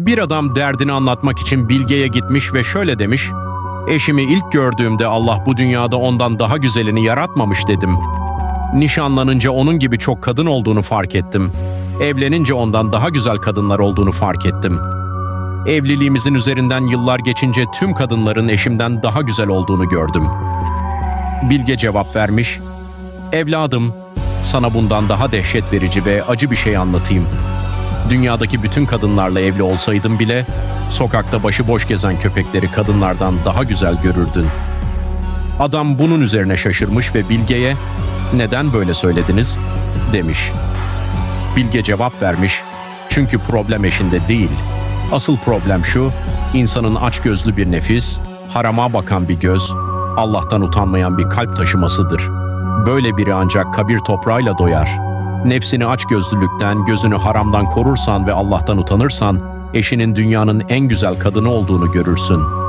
Bir adam derdini anlatmak için Bilge'ye gitmiş ve şöyle demiş. Eşimi ilk gördüğümde Allah bu dünyada ondan daha güzelini yaratmamış dedim. Nişanlanınca onun gibi çok kadın olduğunu fark ettim. Evlenince ondan daha güzel kadınlar olduğunu fark ettim. Evliliğimizin üzerinden yıllar geçince tüm kadınların eşimden daha güzel olduğunu gördüm. Bilge cevap vermiş. Evladım, sana bundan daha dehşet verici ve acı bir şey anlatayım. Dünyadaki bütün kadınlarla evli olsaydım bile sokakta başıboş gezen köpekleri kadınlardan daha güzel görürdün. Adam bunun üzerine şaşırmış ve Bilge'ye "Neden böyle söylediniz?" demiş. Bilge cevap vermiş. Çünkü problem eşinde değil. Asıl problem şu, insanın açgözlü bir nefis, harama bakan bir göz, Allah'tan utanmayan bir kalp taşımasıdır. Böyle biri ancak kabir toprağıyla doyar. Nefsini açgözlülükten, gözünü haramdan korursan ve Allah'tan utanırsan, eşinin dünyanın en güzel kadını olduğunu görürsün.''